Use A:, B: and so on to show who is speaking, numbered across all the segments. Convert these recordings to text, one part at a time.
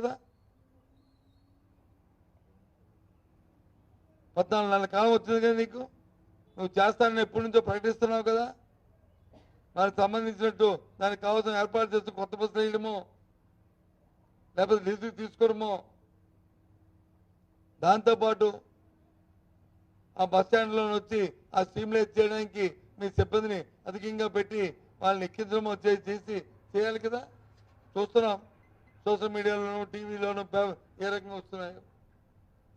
A: కదా? పద్నాలుగు నెలల కాలం వచ్చింది కదా నీకు? నువ్వు చేస్తానని ఎప్పటి నుంచో ప్రకటిస్తున్నావు కదా? దానికి సంబంధించినట్టు దానికి కావాల్సిన ఏర్పాటు చేస్తూ కొత్త బస్సులు వేయడము లేకపోతే నిధులు తీసుకోవడము. దాంతోపాటు ఆ బస్ స్టాండ్లో వచ్చి ఆ స్ట్రీమ్లైజ్ చేయడానికి మీ సిబ్బందిని అధికంగా పెట్టి వాళ్ళని ఎక్కించడం చేసి చేయాలి కదా? చూస్తున్నాం. సోషల్ మీడియాలోనూ టీవీలోనూ ఏ రకంగా వస్తున్నాయి.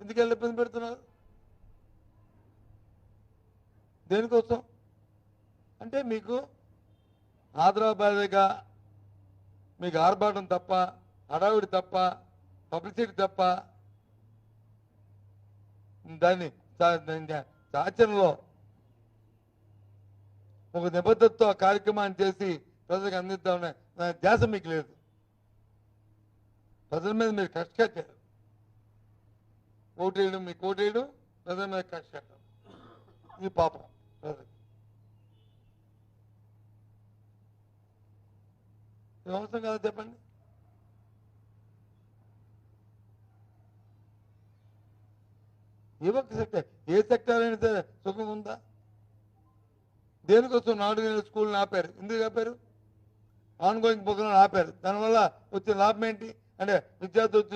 A: ఎందుకు ఇబ్బంది పెడుతున్నారు? దేనికోసం? అంటే మీకు ఆదరాబాదేగా మీకు ఆర్భాటం తప్ప హడావిడి తప్ప పబ్లిసిటీ తప్ప దాన్ని చా- ఒక నిబద్ధతతో ఆ కార్యక్రమాన్ని చేసి ప్రజలకు అందిద్దామనే దేశం ధ్యాస మీకు లేదు. ప్రజల మీద మీరు కష్ట కట్టారు. ఓటేయడం మీకు ఓటేయడం ప్రజల మీద కష్ట కట్టడం ఇది పాపం. ప్రజలు అవసరం కదా చెప్పండి? ఏ ఒక్క సెక్టర్? ఏ సెక్టర్ అయినా సరే సుఖం ఉందా? దేనికోసం నాడు నెలల స్కూల్ని ఆపారు? ఎందుకు ఆపారు? ఆన్ గోయింగ్ ప్రోగ్రామ్ ఆపారు. దానివల్ల వచ్చే లాభం ఏంటి? అంటే విద్యార్థి వచ్చి